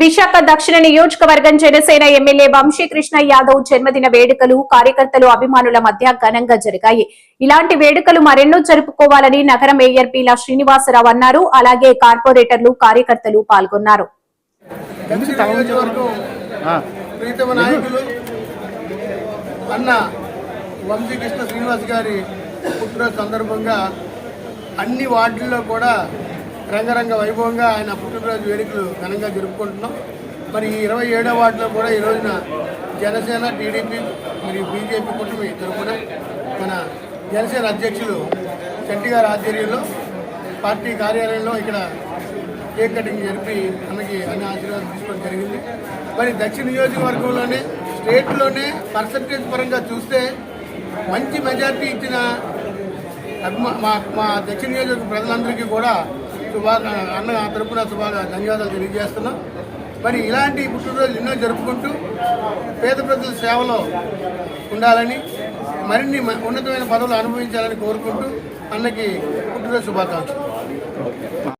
విశాఖ దక్షిణ నియోజకవర్గం జనసేన ఎమ్మెల్యే వంశీకృష్ణ యాదవ్ జన్మదిన వేడుకలు కార్యకర్తలు అభిమానుల మధ్య ఘనంగా జరిగాయి. ఇలాంటి వేడుకలు మరెన్నో జరుపుకోవాలని నగర మేయర్ పీలా శ్రీనివాసరావు అన్నారు. అలాగే కార్పొరేటర్లు కార్యకర్తలు పాల్గొన్నారు. దక్షిణ నియోజకవర్గం ప్రీతమ నాయకులు అన్న వంశీకృష్ణ శ్రీనివాస్ గారి పుట్టినరోజు సందర్భంగా అన్ని వార్డుల్లో కూడా రంగరంగ వైభవంగా ఆయన పుట్టినరోజు వేడుకలు ఘనంగా జరుపుకుంటున్నాం. మరి ఈ ఇరవై ఏడో వార్డులో కూడా ఈ రోజున జనసేన టీడీపీ మరియు బీజేపీ కూటమి తరఫున మన జనసేన అధ్యక్షులు చంటి గారి ఆధ్వర్యంలో పార్టీ కార్యాలయంలో ఇక్కడ కేక్ కటింగ్ జరిపి మనకి అన్ని ఆశీర్వాదం తీసుకోవడం జరిగింది. మరి దక్షిణ నియోజకవర్గంలోనే స్టేట్లోనే పర్సంటేజ్ పరంగా చూస్తే మంచి మెజార్టీ ఇచ్చిన మా మా దక్షిణ నియోజకవర్గ ప్రజలందరికీ కూడా శుభా అన్న తరపున శుభా ధన్యవాదాలు తెలియజేస్తున్నాం. మరి ఇలాంటి పుట్టినరోజులు ఎన్నో జరుపుకుంటూ పేద ప్రజల సేవలో ఉండాలని మరిన్ని మ- ఉన్నతమైన పదవులు అనుభవించాలని కోరుకుంటూ అన్నకి పుట్టినరోజు శుభాకాంక్షలు.